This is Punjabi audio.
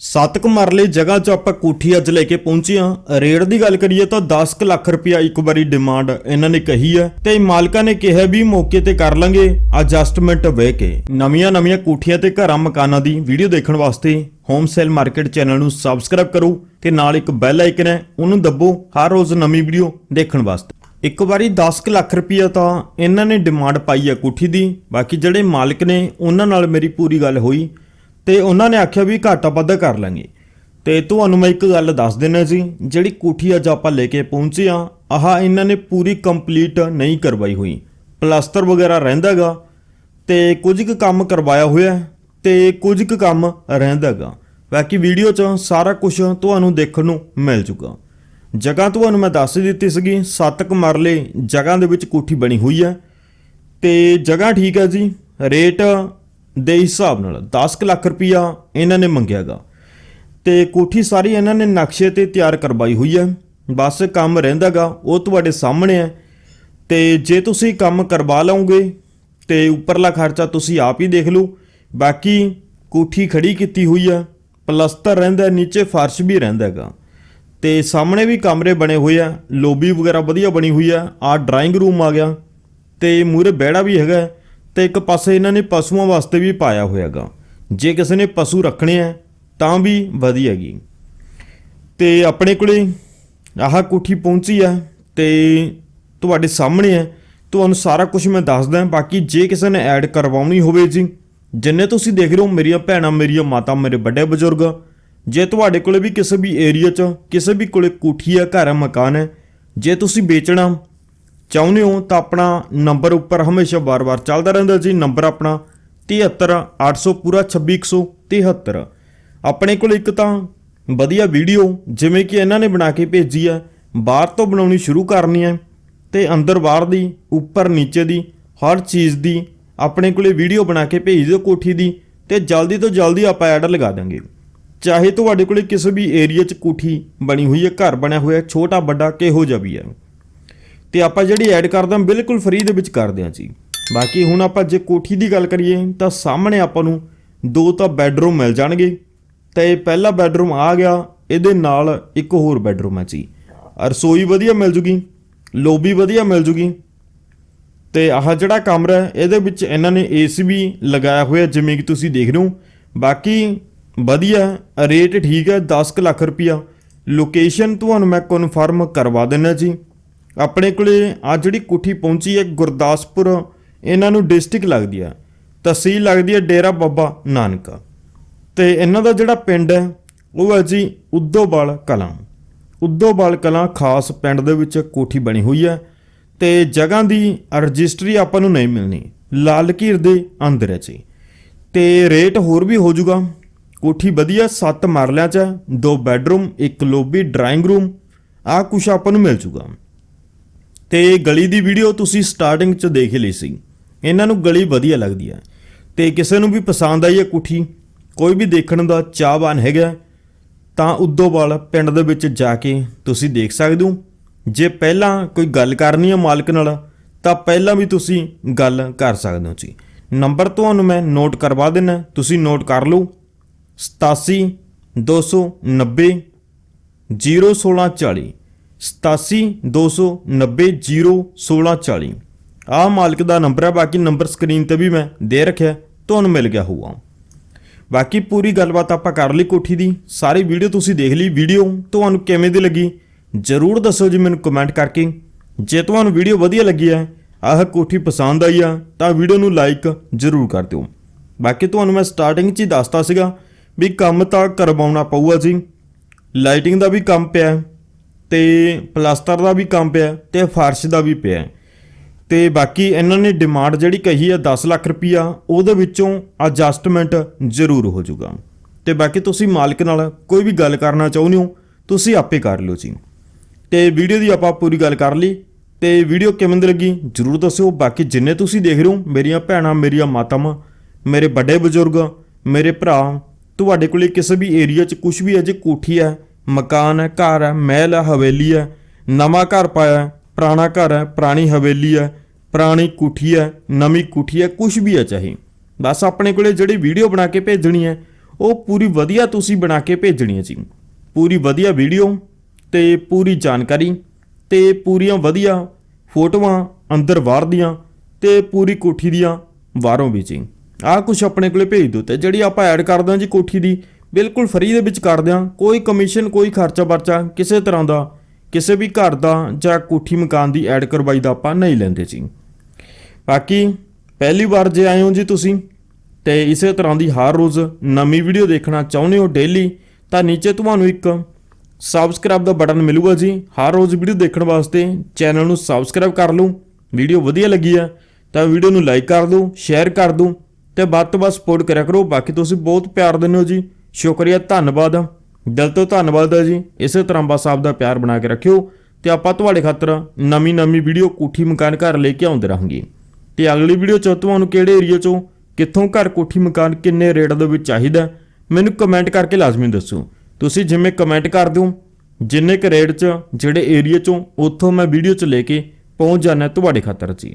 ਸੱਤ ਕੁ ਮਰਲੇ ਜਗ੍ਹਾ 'ਚ ਆਪਾਂ ਕੋਠੀ ਅੱਜ ਲੈ ਕੇ ਪਹੁੰਚੇ ਹਾਂ। ਰੇਟ ਦੀ ਗੱਲ ਕਰੀਏ ਤਾਂ 10 ਕੁ ਲੱਖ ਰੁਪਇਆ ਇੱਕ ਵਾਰੀ ਡਿਮਾਂਡ ਇਹਨਾਂ ਨੇ ਕਹੀ ਹੈ ਤੇ ਮਾਲਕਾਂ ਨੇ ਕਿਹਾ ਵੀ ਮੌਕੇ ਤੇ ਕਰ ਲਾਂਗੇ ਐਡਜਸਟਮੈਂਟ ਵੇ ਕੇ। ਨਵੀਆਂ ਨਵੀਆਂ ਕੋਠੀਆਂ ਤੇ ਘਰਾਂ ਮਕਾਨਾਂ ਦੀ ਵੀਡੀਓ ਦੇਖਣ ਵਾਸਤੇ ਹੋਮ ਸੇਲ ਮਾਰਕੀਟ ਚੈਨਲ ਨੂੰ ਸਬਸਕ੍ਰਾਈਬ ਕਰੋ ਤੇ ਨਾਲ ਇੱਕ ਬੈਲ ਆਈਕਨ ਹੈ, ਉਹਨੂੰ ਦੱਬੋ ਹਰ ਰੋਜ਼ ਨਵੀਂ ਵੀਡੀਓ ਦੇਖਣ ਵਾਸਤੇ। ਇੱਕ ਵਾਰੀ 10 ਕੁ ਲੱਖ ਰੁਪਈਆ ਤਾਂ ਇਹਨਾਂ ਨੇ ਡਿਮਾਂਡ ਪਾਈ ਹੈ ਕੋਠੀ ਦੀ। ਬਾਕੀ ਜਿਹੜੇ ਮਾਲਕ ਨੇ, ਉਹਨਾਂ ਨਾਲ ਮੇਰੀ ਪੂਰੀ ਗੱਲ ਹੋਈ। ਤੇ ਉਹਨਾਂ ਨੇ ਆਖਿਆ ਵੀ ਘਾਟਾ ਵਾਧਾ ਕਰ ਲਾਂਗੇ। ਤੇ ਤੁਹਾਨੂੰ ਮੈਂ ਇੱਕ ਗੱਲ ਦੱਸ ਦਿੰਨਾ ਜੀ, ਜਿਹੜੀ ਕੋਠੀ ਅੱਜ ਆਪਾਂ ਲੈ ਕੇ ਪਹੁੰਚੇ ਆ ਆਹ ਇਹਨਾਂ ਨੇ ਪੂਰੀ ਕੰਪਲੀਟ ਨਹੀਂ ਕਰਵਾਈ ਹੋਈ। ਪਲਾਸਟਰ ਵਗੈਰਾ ਰਹਿੰਦਾਗਾ ਤੇ ਕੁਝ ਕੁ ਕੰਮ ਕਰਵਾਇਆ ਹੋਇਆ ਹੈ ਤੇ ਕੁਝ ਕੁ ਕੰਮ ਰਹਿੰਦਾਗਾ ਬਾਕੀ ਵੀਡੀਓ 'ਚ ਸਾਰਾ ਕੁਝ ਤੁਹਾਨੂੰ ਦੇਖਣ ਨੂੰ ਮਿਲ ਜੂਗਾ। ਜਗ੍ਹਾ ਤੁਹਾਨੂੰ ਮੈਂ ਦੱਸ ਹੀ ਦਿੱਤੀ ਸੀਗੀ, ਸੱਤ ਕੁ ਮਰਲੇ ਜਗ੍ਹਾ ਦੇ ਵਿੱਚ ਕੋਠੀ ਬਣੀ ਹੋਈ ਹੈ। ਤੇ ਜਗ੍ਹਾ ਠੀਕ ਹੈ ਜੀ, ਰੇਟ ਦੇ ਹਿਸਾਬ ਨਾਲ 10 ਕੁ ਲੱਖ ਰੁਪਇਆ ਇਹਨਾਂ ਨੇ ਮੰਗਿਆਗਾ। ਤੇ ਕੋਠੀ ਸਾਰੀ ਇਹਨਾਂ ਨੇ ਨਕਸ਼ੇ ਤੇ ਤਿਆਰ ਕਰਵਾਈ ਹੋਈ ਹੈ। ਬਸ ਕੰਮ ਰਹਿੰਦਾਗਾ, ਉਹ ਤੁਹਾਡੇ ਸਾਹਮਣੇ ਹੈ। ਤੇ ਜੇ ਤੁਸੀਂ ਕੰਮ ਕਰਵਾ ਲਓਗੇ, ਤੇ ਉੱਪਰਲਾ ਖਰਚਾ ਤੁਸੀਂ ਆਪ ਹੀ ਦੇਖ ਲਓ। ਬਾਕੀ ਕੋਠੀ ਖੜੀ ਕੀਤੀ ਹੋਈ ਹੈ, ਪਲਸਤਰ ਰਹਿੰਦਾ ਨੀਚੇ ਫਰਸ਼ ਵੀ ਰਹਿੰਦਾ ਹੈਗਾ ਤੇ ਸਾਹਮਣੇ ਵੀ ਕਮਰੇ ਬਣੇ ਹੋਏ ਆ, ਲੋਬੀ ਵਗੈਰਾ ਵਧੀਆ ਬਣੀ ਹੋਈ ਆ। ਆ ਡਰਾਇੰਗ ਰੂਮ ਆ ਗਿਆ। ਤੇ ਮੂਰੇ ਬਹਿੜਾ ਵੀ ਹੈਗਾ ਤੇ ਇੱਕ ਪਾਸੇ ਇਹਨਾਂ ਨੇ ਪਸ਼ੂਆਂ ਵਾਸਤੇ ਵੀ ਪਾਇਆ ਹੋਇਆਗਾ। ਜੇ ਕਿਸੇ ਨੇ ਪਸ਼ੂ ਰੱਖਣੇ ਆ, ਤਾਂ ਵੀ ਵਧੀਆ ਹੈਗੀ ਤੇ ਆਪਣੇ ਕੋਲੇ ਆਹ ਕੋਠੀ ਪਹੁੰਚੀ ਆ ਤੇ ਤੁਹਾਡੇ ਸਾਹਮਣੇ ਹੈ ਤੁਹਾਨੂੰ ਸਾਰਾ ਕੁਝ ਮੈਂ ਦੱਸਦਾ, ਬਾਕੀ ਜੇ ਕਿਸੇ ਨੇ ਐਡ ਕਰਵਾਉਣੀ ਹੋਵੇ ਜੀ, ਜਿੰਨੇ ਤੁਸੀਂ ਦੇਖ ਰਹੇ ਹੋ, ਮੇਰੀਆਂ ਭੈਣਾਂ, ਮੇਰੀਆਂ ਮਾਤਾ, ਮੇਰੇ ਵੱਡੇ ਬਜ਼ੁਰਗ, ਜੇ ਤੁਹਾਡੇ ਕੋਲੇ ਵੀ ਕਿਸੇ ਵੀ ਏਰੀਆ 'ਚ, ਕਿਸੇ ਵੀ ਕੋਲੇ ਕੋਠੀ ਆ, ਘਰ ਹੈ ਮਕਾਨ ਹੈ ਜੇ ਤੁਸੀਂ ਵੇਚਣਾ ਚਾਹੁੰਦੇ ਹੋ ਤਾਂ ਆਪਣਾ ਨੰਬਰ ਉੱਪਰ ਹਮੇਸ਼ਾ ਵਾਰ-ਵਾਰ ਚੱਲਦਾ ਰਹਿੰਦਾ ਜੀ। ਨੰਬਰ ਆਪਣਾ 73800 ਪੂਰਾ 26173 ਆਪਣੇ ਕੋਲ ਇੱਕ ਤਾਂ ਵਧੀਆ ਵੀਡੀਓ, ਜਿਵੇਂ ਕਿ ਇਹਨਾਂ ਨੇ ਬਣਾ ਕੇ ਭੇਜੀ ਹੈ ਬਾਹਰ ਤੋਂ ਬਣਾਉਣੀ ਸ਼ੁਰੂ ਕਰਨੀ ਹੈ ਤੇ ਅੰਦਰ ਬਾਹਰ ਦੀ, ਉੱਪਰ ਨੀਚੇ ਦੀ, ਹਰ ਚੀਜ਼ ਦੀ ਆਪਣੇ ਕੋਲੇ ਵੀਡੀਓ ਬਣਾ ਕੇ ਭੇਜ ਦਿਓ ਕੋਠੀ ਦੀ ਤੇ ਜਲਦੀ ਤੋਂ ਜਲਦੀ ਆਪਾਂ ਐਡ ਲਗਾ ਦਾਂਗੇ ਚਾਹੇ ਤੁਹਾਡੇ ਕੋਲੇ ਕਿਸੇ ਵੀ ਏਰੀਆ 'ਚ ਕੋਠੀ ਬਣੀ ਹੋਈ ਹੈ, ਘਰ ਬਣਿਆ ਹੋਇਆ, ਛੋਟਾ, ਵੱਡਾ, ਕਿਹੋ ਜਿਹਾ ਵੀ ਹੈ। ਤੇ ਆਪਾਂ ਜਿਹੜੀ ਐਡ ਕਰਦੇ ਹਾਂ, ਬਿਲਕੁਲ ਫ੍ਰੀ ਦੇ ਵਿੱਚ ਕਰਦੇ ਹਾਂ ਜੀ। ਬਾਕੀ ਹੁਣ ਆਪਾਂ ਜੇ ਕੋਠੀ ਦੀ ਗੱਲ ਕਰੀਏ, ਤਾਂ ਸਾਹਮਣੇ ਆਪਾਂ ਨੂੰ ਦੋ ਤਾਂ ਬੈੱਡਰੂਮ ਮਿਲ ਜਾਣਗੇ। ਤੇ ਪਹਿਲਾ ਬੈੱਡਰੂਮ ਆ ਗਿਆ, ਇਹਦੇ ਨਾਲ ਇੱਕ ਹੋਰ ਬੈੱਡਰੂਮ ਹੈ ਜੀ। ਰਸੋਈ ਵਧੀਆ ਮਿਲ ਜੂਗੀ ਲੋਬੀ ਵਧੀਆ ਮਿਲ ਜੂਗੀ। ਤੇ ਆਹ ਜਿਹੜਾ ਕਮਰਾ ਹੈ, ਇਹਦੇ ਵਿੱਚ ਇਹਨਾਂ ਨੇ ਏਸੀ ਵੀ ਲਗਾਇਆ ਹੋਇਆ, ਜਿਵੇਂ ਕਿ ਤੁਸੀਂ ਦੇਖ ਰਹੇ ਹੋ। ਬਾਕੀ ਵਧੀਆ, ਰੇਟ ਠੀਕ ਹੈ 10 ਕੁ ਲੱਖ ਰੁਪਇਆ। ਲੋਕੇਸ਼ਨ ਤੁਹਾਨੂੰ ਮੈਂ ਕਨਫਰਮ ਕਰਵਾ ਦਿੰਦਾ ਜੀ। ਆਪਣੇ ਕੋਲੇ ਆ ਜਿਹੜੀ ਕੋਠੀ ਪਹੁੰਚੀ ਹੈ ਗੁਰਦਾਸਪੁਰ, ਇਹਨਾਂ ਨੂੰ ਡਿਸਟ੍ਰਿਕਟ ਲੱਗਦੀ ਹੈ। ਤਹਿਸੀਲ ਲੱਗਦੀ ਹੈ ਡੇਰਾ ਬਾਬਾ ਨਾਨਕਾ। ਤੇ ਇਹਨਾਂ ਦਾ ਜਿਹੜਾ ਪਿੰਡ ਹੈ, ਉਹ ਹੈ ਜੀ ਉਦੋਵਾਲ ਕਲਾਂ। ਉਦੋਵਾਲ ਕਲਾਂ ਖਾਸ ਪਿੰਡ ਦੇ ਵਿੱਚ ਕੋਠੀ ਬਣੀ ਹੋਈ ਹੈ ਤੇ ਜਗ੍ਹਾ ਦੀ ਰਜਿਸਟਰੀ ਆਪਾਂ ਨੂੰ ਨਹੀਂ ਮਿਲਣੀ। ਲਾਲ ਘੀਰ ਦੇ ਅੰਦਰ ਹੈ ਜੀ। ਤੇ ਰੇਟ ਹੋਰ ਵੀ ਹੋ ਜਾਊਗਾ। ਕੋਠੀ ਵਧੀਆ 7 ਮਰਲਿਆਂ 'ਚ ਹੈ, ਦੋ ਬੈੱਡਰੂਮ, ਇੱਕ ਲੋਬੀ, ਡਰਾਇੰਗ ਰੂਮ ਆ ਕੁਛ ਆਪਾਂ ਨੂੰ ਮਿਲ ਜਾਊਗਾ। ਤੇ ਗਲੀ ਦੀ ਵੀਡੀਓ ਤੁਸੀਂ ਸਟਾਰਟਿੰਗ 'ਚ ਦੇਖ ਲਈ ਸੀ। ਇਹਨਾਂ ਨੂੰ ਗਲੀ ਵਧੀਆ ਲੱਗਦੀ ਹੈ। ਤੇ ਕਿਸੇ ਨੂੰ ਵੀ ਪਸੰਦ ਆਈ ਹੈ ਕੋਠੀ, ਕੋਈ ਵੀ ਦੇਖਣ ਦਾ ਚਾਹਵਾਨ ਹੈਗਾ ਤਾਂ ਉਦੋਵਾਲ ਪਿੰਡ ਦੇ ਵਿੱਚ ਜਾ ਕੇ ਤੁਸੀਂ ਦੇਖ ਸਕਦੇ ਹੋ। ਜੇ ਪਹਿਲਾਂ ਕੋਈ ਗੱਲ ਕਰਨੀ ਹੈ ਮਾਲਕ ਨਾਲ, ਤਾਂ ਪਹਿਲਾਂ ਵੀ ਤੁਸੀਂ ਗੱਲ ਕਰ ਸਕਦੇ ਹੋ ਜੀ। ਨੰਬਰ ਤੁਹਾਨੂੰ ਮੈਂ ਨੋਟ ਕਰਵਾ ਦੇਣਾ ਤੁਸੀਂ ਨੋਟ ਕਰ ਲਓ। 87 290 0640 87 290 0640 ਆਹ ਮਾਲਕ ਦਾ ਨੰਬਰ ਹੈ, ਬਾਕੀ ਨੰਬਰ ਸਕਰੀਨ ਤੇ ਵੀ ਮੈਂ ਦੇ ਰੱਖਿਆ, ਤੁਹਾਨੂੰ ਮਿਲ ਗਿਆ ਹੋਊਗਾ। ਬਾਕੀ ਪੂਰੀ ਗੱਲਬਾਤ ਆਪਾਂ ਕਰ ਲਈ ਕੋਠੀ ਦੀ। ਸਾਰੀ ਵੀਡੀਓ ਤੁਸੀਂ ਦੇਖ ਲਈ। ਵੀਡੀਓ ਤੁਹਾਨੂੰ ਕਿਵੇਂ ਦੀ ਲੱਗੀ? ਜਰੂਰ ਦੱਸੋ ਜੀ ਮੈਨੂੰ ਕਮੈਂਟ ਕਰਕੇ। ਜੇ ਤੁਹਾਨੂੰ ਵੀਡੀਓ ਵਧੀਆ ਲੱਗੀ ਹੈ, ਆਹ ਕੋਠੀ ਪਸੰਦ ਆਈ ਆ, ਤਾਂ ਵੀਡੀਓ ਨੂੰ ਲਾਈਕ ਜਰੂਰ ਕਰ ਦਿਓ। ਬਾਕੀ ਤੁਹਾਨੂੰ ਮੈਂ ਸਟਾਰਟਿੰਗ 'ਚ ਹੀ ਦੱਸਤਾ ਸੀਗਾ ਵੀ ਕੰਮ ਤਾਂ ਕਰਵਾਉਣਾ ਪਊਗਾ ਜੀ। ਲਾਈਟਿੰਗ ਦਾ ਵੀ ਕੰਮ ਪਿਆ ਤੇ ਪਲਾਸਟਰ ਦਾ ਵੀ ਕੰਮ ਪਿਆ ਹੈ, ਤੇ ਫਰਸ਼ ਦਾ ਵੀ ਪਿਆ। ਹੈ। ਤੇ ਬਾਕੀ ਇਹਨਾਂ ਨੇ ਡਿਮਾਂਡ ਜਿਹੜੀ ਕਹੀ ਆ 10 ਲੱਖ ਰੁਪਈਆ ਉਹਦੇ ਵਿੱਚੋਂ ਐਡਜਸਟਮੈਂਟ ਜ਼ਰੂਰ ਹੋ ਜਾਊਗਾ। ਤੇ ਬਾਕੀ ਤੁਸੀਂ ਮਾਲਕ ਨਾਲ ਕੋਈ ਵੀ ਗੱਲ ਕਰਨਾ ਚਾਹੁੰਦੇ ਹੋ ਤੁਸੀਂ ਆਪੇ ਕਰ ਲਿਓ ਜੀ। ਤੇ ਵੀਡੀਓ ਦੀ ਆਪਾਂ ਪੂਰੀ ਗੱਲ ਕਰ ਲਈ। ਤੇ ਵੀਡੀਓ ਕਿਵੇਂ ਦੀ ਲੱਗੀ ਜਰੂਰ ਦੱਸਿਓ। ਬਾਕੀ ਜਿੰਨੇ ਤੁਸੀਂ ਦੇਖ ਰਹੇ ਹੋ ਮੇਰੀਆਂ ਭੈਣਾਂ ਮੇਰੀਆਂ ਮਾਤਾਵਾਂ ਮੇਰੇ ਵੱਡੇ ਬਜ਼ੁਰਗ ਮੇਰੇ ਭਰਾ ਤੁਹਾਡੇ ਕੋਲੇ ਕਿਸੇ ਵੀ ਏਰੀਆ 'ਚ ਕੁਝ ਵੀ ਹੈ ਜੇ ਕੋਠੀ ਹੈ ਮਕਾਨ ਹੈ ਘਰ ਹੈ ਮਹਿਲ ਹੈ ਹਵੇਲੀ ਹੈ। ਨਵਾਂ ਘਰ ਪਾਇਆ ਹੈ, ਪੁਰਾਣਾ ਘਰ ਹੈ, ਪੁਰਾਣੀ ਹਵੇਲੀ ਹੈ, ਪੁਰਾਣੀ ਕੋਠੀ ਹੈ, ਨਵੀਂ ਕੋਠੀ ਹੈ ਕੁਝ ਵੀ ਹੈ ਚਾਹੇ। ਬਸ ਆਪਣੇ ਕੋਲੇ ਜਿਹੜੀ ਵੀਡੀਓ ਬਣਾ ਕੇ ਭੇਜਣੀ ਹੈ, ਉਹ ਪੂਰੀ ਵਧੀਆ ਤੁਸੀਂ ਬਣਾ ਕੇ ਭੇਜਣੀ ਹੈ ਜੀ। ਪੂਰੀ ਵਧੀਆ ਵੀਡੀਓ ਤੇ ਪੂਰੀ ਜਾਣਕਾਰੀ ਤੇ ਪੂਰੀਆਂ ਵਧੀਆ ਫੋਟੋਆਂ ਅੰਦਰ ਬਾਹਰ ਦੀਆਂ ਤੇ ਪੂਰੀ ਕੋਠੀ ਦੀਆਂ ਬਾਹਰੋਂ ਵੀ ਜੀ। ਆਹ ਕੁਝ ਆਪਣੇ ਕੋਲੇ ਭੇਜ ਦਿਓ ਤੇ ਜਿਹੜੀ ਆਪਾਂ ਐਡ ਕਰਦੇ ਹਾਂ ਜੀ ਕੋਠੀ ਦੀ ਬਿਲਕੁਲ ਫ੍ਰੀ ਦੇ ਵਿੱਚ ਕਰਦੇ ਹਾਂ। ਕੋਈ ਕਮਿਸ਼ਨ, ਕੋਈ ਖਰਚਾ ਵਰਚਾ ਕਿਸੇ ਤਰ੍ਹਾਂ ਦਾ, ਕਿਸੇ ਵੀ ਘਰ ਦਾ ਜਾਂ ਕੋਠੀ ਮਕਾਨ ਦੀ ਐਡ ਕਰਵਾਈ ਦਾ ਆਪਾਂ ਨਹੀਂ ਲੈਂਦੇ ਜੀ। ਬਾਕੀ ਪਹਿਲੀ ਵਾਰ ਜੇ ਆਏ ਹੋ ਜੀ ਤੁਸੀਂ ਤੇ ਇਸੇ ਤਰ੍ਹਾਂ ਦੀ ਹਰ ਰੋਜ਼ ਨਵੀਂ ਵੀਡੀਓ ਦੇਖਣਾ ਚਾਹੁੰਦੇ ਹੋ ਡੇਲੀ ਤਾਂ ਨੀਚੇ ਤੁਹਾਨੂੰ ਇੱਕ ਸਬਸਕ੍ਰਾਈਬ ਦਾ ਬਟਨ ਮਿਲੂਗਾ ਜੀ। ਹਰ ਰੋਜ਼ ਵੀਡੀਓ ਦੇਖਣ ਵਾਸਤੇ ਚੈਨਲ ਨੂੰ ਸਬਸਕ੍ਰਾਈਬ ਕਰ ਲਓ। ਵੀਡੀਓ ਵਧੀਆ ਲੱਗੀ ਹੈ ਤਾਂ ਵੀਡੀਓ ਨੂੰ ਲਾਈਕ ਕਰ ਦਿਓ ਸ਼ੇਅਰ ਕਰ ਦਿਓ ਤੇ ਵੱਧ ਤੋਂ ਵੱਧ ਸਪੋਰਟ ਕਰਿਆ ਕਰੋ। ਬਾਕੀ ਤੁਸੀਂ ਬਹੁਤ ਪਿਆਰ ਦਿੰਦੇ ਹੋ ਜੀ। ਸ਼ੁਕਰੀਆ, ਧੰਨਵਾਦ। ਦਿਲ ਤੋਂ ਧੰਨਵਾਦ ਹੈ ਜੀ। ਇਸੇ ਤਰ੍ਹਾਂ ਬਸ ਆਪ ਦਾ ਪਿਆਰ ਬਣਾ ਕੇ ਰੱਖਿਓ ਤੇ ਆਪਾਂ ਤੁਹਾਡੇ ਖਾਤਰ ਨਵੀਂ ਨਵੀਂ ਵੀਡੀਓ ਕੋਠੀ ਮਕਾਨ ਘਰ ਲੈ ਕੇ ਆਉਂਦੇ ਰਹਾਂਗੇ। ਤੇ ਅਗਲੀ ਵੀਡੀਓ ਚ ਤੁਹਾਨੂੰ ਕਿਹੜੇ ਏਰੀਆ ਚੋਂ, ਕਿੱਥੋਂ ਘਰ ਕੋਠੀ ਮਕਾਨ ਕਿੰਨੇ ਰੇਟ ਦੇ ਵਿੱਚ ਚਾਹੀਦਾ ਮੈਨੂੰ ਕਮੈਂਟ ਕਰਕੇ ਲਾਜ਼ਮੀ ਦੱਸੋ। ਤੁਸੀਂ ਜਿਵੇਂ ਕਮੈਂਟ ਕਰ ਦਿਓ ਜਿੰਨੇ ਕ ਰੇਟ ਚ, ਜਿਹੜੇ ਏਰੀਆ ਚੋਂ, ਉੱਥੋਂ ਮੈਂ ਵੀਡੀਓ ਚ ਲੈ ਕੇ ਪਹੁੰਚ ਜਾਣਾ ਤੁਹਾਡੇ ਖਾਤਰ ਜੀ।